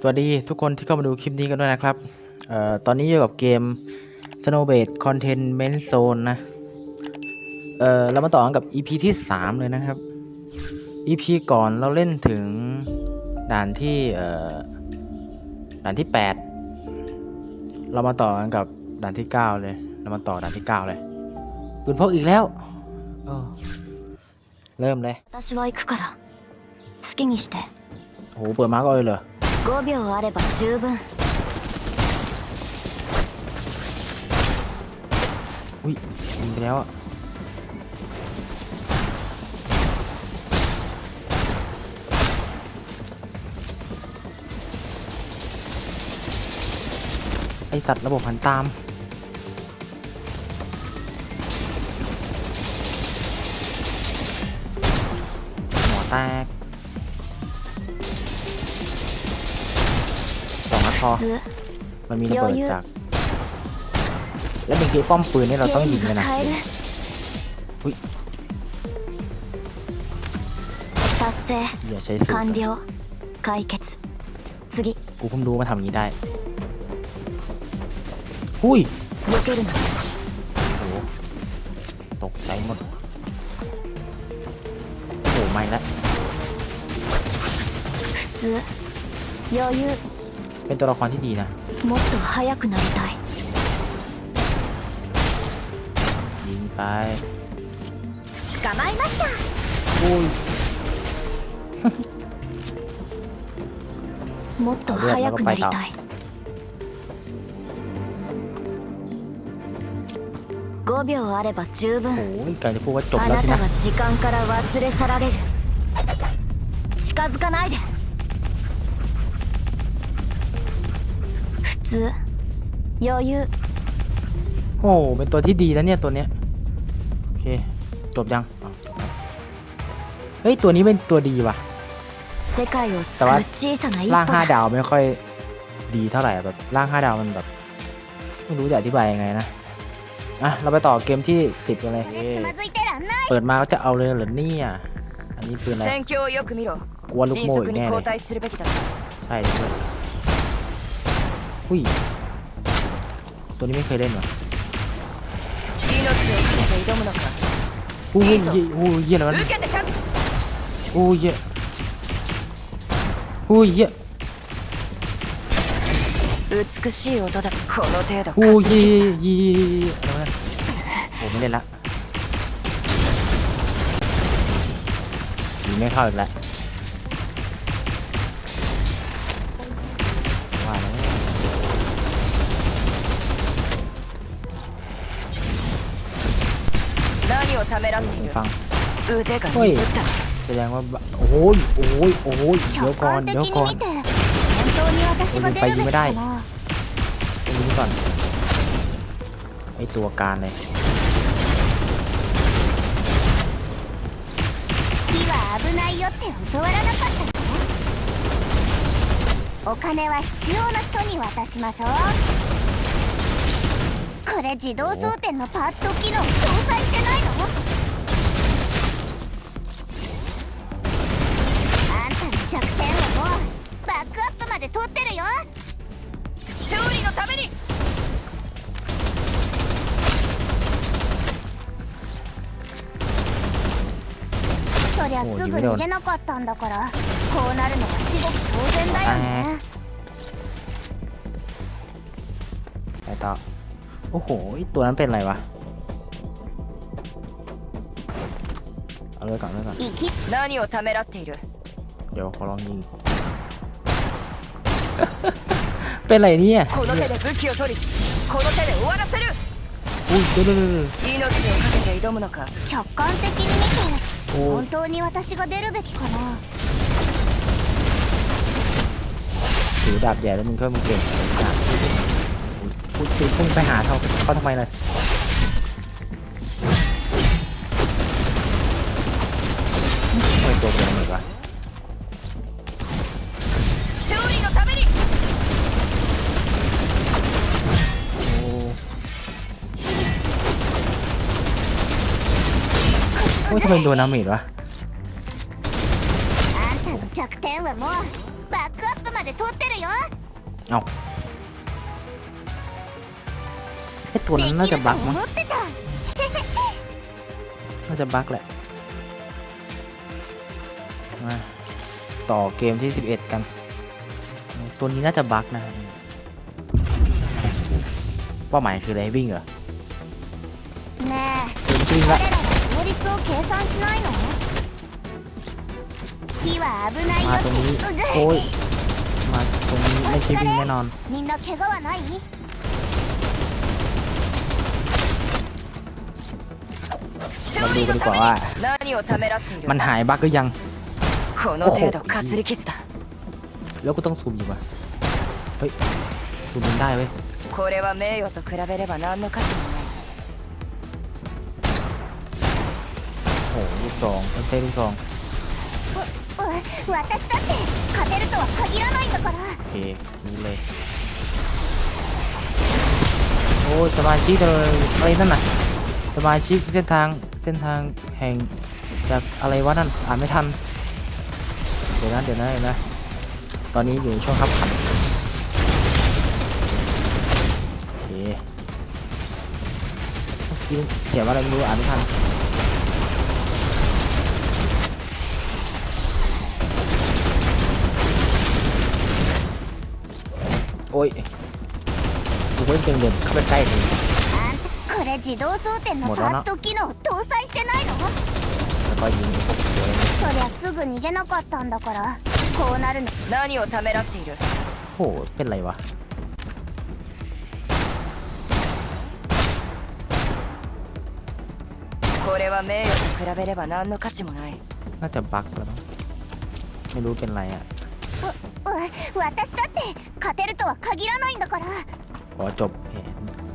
สวัสดีทุกคนที่เข้ามาดูคลิปนี้กันด้วยนะครับออตอนนี้อยู่กับเกม Snowbed Containment Zone นะเออเรามาต่อกันกับ EP ที่ 3 เลยนะครับ EP ก่อนเราเล่นถึงด่านที่ด่านที่ 8 เรามาต่อกันกับด่านที่ 9 เลย เรามาต่อด่านที่ 9 เลยปืนพกอีกแล้วเริ่มเลยโอ้เปิดมาก็เลยเหรอ 5秒あれば十分 อุ้ยยิงไปแล้วอะไอสัตว์ระบบหันตาม หมอแตก อ มันมีระเบิดจาก แล้วเป็นเกป้อมปืนนี่เราต้องยิงกันนะอุ้ยสำเร็จอย่าใช้สูตรกูเพิ่งรู้มาทำอย่างนี้ได้หุ้ยโอ้ตกใจหมดโอ้ไม่ละ余裕 เป็นตัวละครที่ดีนะ もっと速くなりたい ยิงไป 捕まえました อุ้ย もっと速くなりたい5秒あれば十分 โอ้ยกลายจะพูดว่าจบ あ แล้ว な สิ た นะ は時間から忘れ去られる近づかないで 普通余裕 โอ้โหเป็นตัวที่ดีนะเนี่ยตัวเนี้ย โอเค จบยังอ้าวจบแล้วเฮ้ย ตัวนี้เป็นตัวดีว่ะ 世界を救แต่ว่า う小さな一 ร่าง 歩 ห้า だ ดาวไม่ค่อยดีเท่าไหร่อะแบบร่างห้าดาวมันแบบ ไม่รู้จะอธิบายยังไงนะ อ่ะ เราไปต่อเกมที่สิบกันเลยเฮ้ย つまずいてらんない เปิดมาก็จะเอาเลยเหรอเนี่ยอันนี้ปืนอะไร 戦況をよく見ろ กลัวลูก 迅 โม่ 速 อีก に แน่เล 交 ย 代するべきだ ใช่ด้วย หุ้ย ตัวนี้ไม่เคยเล่นว่ะ 命を懸けて挑むのか อู้ยเยี่ยอู้ยเยี่ยอะไรวะ 受けて立つ อู้ยเยี่ยอู้ยเยี่ย 美しい音だこの程度 อู้ かす ย り เยี่ 傷だยอะไรวะโอ้ไม่เล่นละยิงไม่เข้าอีกแล้ว ためらってい ไม่ る ฟัง 腕がおい鈍った แสดงว่าบะโอ้ยโอ้ยโอ้ยเดี๋ยวก่อนเดี๋ยวก่อน 本当に私が出るべきかな ตรงนี้ก่อนไอตัวการเลย 火は危ないよって教わらなかったのお金は必要な人に渡しましょうこれ自動装填のパーツと機能搭載してないの で取ってるよ勝利のためにそりゃすぐ逃げなかったんだからこうなるのは至極当然だよね ไปต่อโอ้โหไอ้ตัวนั้นเป็นอะไรวะ เอาเลยก่อนเอาเลยก่อน 生き何をためらっている เดี๋ยวขอลองยิง เป็นอะไรเนี่ย この手で武器を取りこの手で終わらせる อุ้ยเดี๋ยวเดี๋ยวเดี๋ยว 命を懸けて挑むのか客観的に見てโอ้ย 本当に私が出るべきかな ถือดาบใหญ่แล้วมึงก็มึงเก่งดาบพูดพูดพุ่งไปหาเขาเขาทำไมเลยทำไมตัวเป็นอย่างนี้วะ อุ้ยทำไมโดนน้ำมีดวะเอาไอตัวนั้นน่าจะบั๊กมั้งน่าจะบั๊กแหละมาต่อเกมที่ 11 กัน ตัวนี้น่าจะบั๊กนะเป้าหมายคืออะไรวิ่งเหรอวิ่งละ 計算しないの火は危ないよ มา っ ตรงนี้ て โอ้ย มาตรงนี้ไม่ใช่วิ่งแน่นอน みんな怪我はないมาดูกันดีกว่าว่า 何をためらっている มันหายบั๊กหรือยัง この程度かすり傷だ แล้วก็ต้องซูมอยู่ปะเฮ้ย ซูมมันได้เว้ย これは名誉と比べれば何の価値も ลูกซองไม่ใช่ลูกซอง う私だって勝てるとは限らないんだから โอเครู้เลย โอ้ยสมาชิกเลยอะไรนั่นน่ะ สมาชิกเส้นทางเส้นทางแห่งจากอะไรวะนั่น อ่านไม่ทัน เดี๋ยวนะเดี๋ยวนะเดี๋ยวนะ ตอนนี้อยู่ในช่วงคับขัน โอเคเมื่อกี้เขียนว่าอะไรไม่รู้อ่านไม่ทัน โอ้ยกูเล่นเกมเดินเข้าไปใกล้เลย あんたこれ自動装填のもうだなパーツと機能搭載してないの แล้วก็ยิงไอ้พวกตัวอะไรเนี่ย そりゃすぐ逃げなかったんだからこうなるの何をためらっている โอ้โห เป็นไรวะ これは名誉と比べれば何の価値もない น่าจะบั๊กแล้วมั้งไม่รู้เป็นไรอ่ะ う 私だって勝てるとは限らないんだから ขอจบเห็น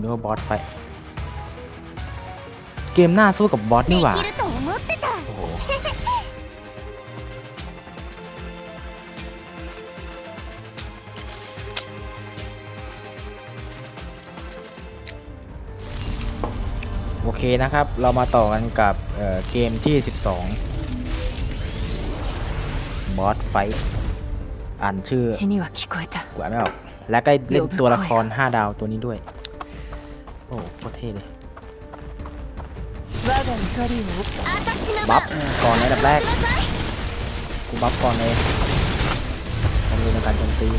นึกว่าบอสไป เกมหน้าสู้กับบอส で นี่หว่า きると思ってた โอ้โห โอเคนะครับ เรามาต่อกันกับเอ่อเกมที่ 12 บอสไฟ อ่านชื่อกูอ่าไม่ออกและวก็เล่นตัวละคร 5 ดาวตัวนี้ด้วย โอ้โหตรเท่เลยบัฟก่อนในดับแรกกูบัฟก่อนเลยำเรื่องการโจมตี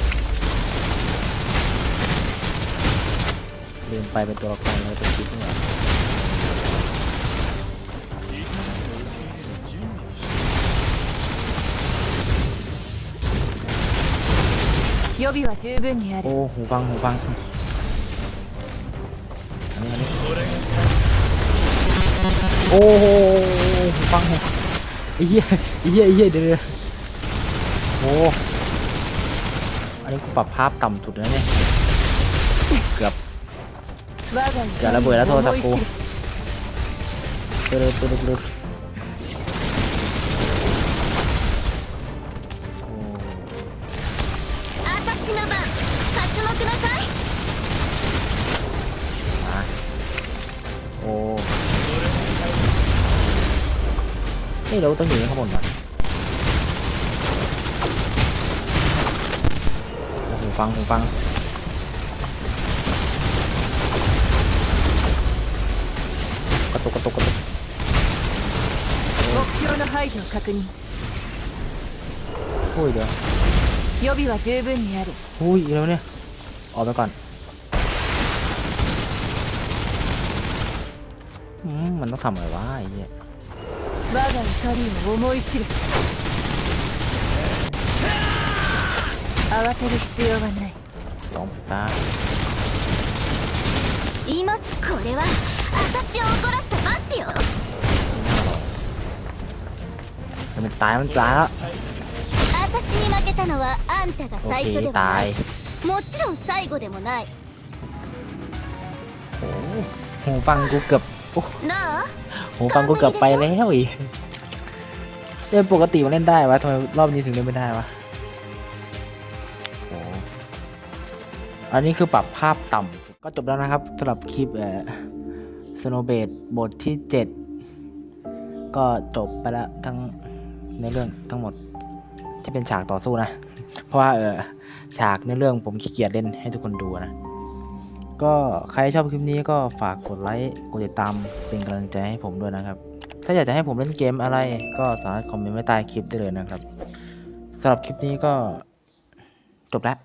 ลืมไปเป็นตัวละครเลยเป็นคลิปนี่ 予備は十分にある โอ้หูฟังหูฟังอันนี้อันนี้โอ้โหหูฟังหูไอ้เหี้ยไอ้เหี้ยไอ้เหี้ยเดี๋ยวเดี๋ยวโอ้อันนี้กูปรับภาพต่ำสุดแล้วเนี่ยเกือบ 我が怒 เกือบระเบิดแล้วโทรศัพ 思い ท์กู 知る เตือนเตือนเตือน 刮目なさい มาโอ้เฮ้ยเราต้องอยู่ข้างบนวะโอ้หูฟังหูฟัง กระตุกกระตุกกระตุก 目標の排除を確認 อุ้ยเดี๋ยว 予備は十分にある อุ้ยอีกแล้วเนี่ย ออกไปก่อน อืม มันต้องทำอะไรวะไอ้เหี้ย 我が怒りを思い知る慌てる必要はない สองตา 今これは私を怒らせた罰よ แต่มันตายมันตายแล้ว 私に負けたのはあんたが โอ 最 เค 初では ตา ないい もちろん最後でもない โอ้หูฟังกูเกือบโอ้ なあ หูฟังกูเกือบไปแล้วอีกเล่นปกติมันเล่นได้วะทำไมรอบนี้ถึงเล่นไม่ได้วะโอ้อันนี้คือปรับภาพต่ำสุดก็จบแล้วนะครับสำหรับคลิปเอ่อสโนเบดบทที่ 7 ก็จบไปแล้วทั้งในเรื่องทั้งหมดที่เป็นฉากต่อสู้นะ เพราะว่าเออ ฉากในเรื่องผมขี้เกียจเล่นให้ทุกคนดูนะ ก็ใครชอบคลิปนี้ก็ฝากกดไลค์กดติดตามเป็นกำลังใจให้ผมด้วยนะครับ ถ้าอยากจะให้ผมเล่นเกมอะไร ก็สามารถคอมเมนต์ไว้ใต้คลิปได้เลยนะครับสำหรับคลิปนี้ก็จบแล้ว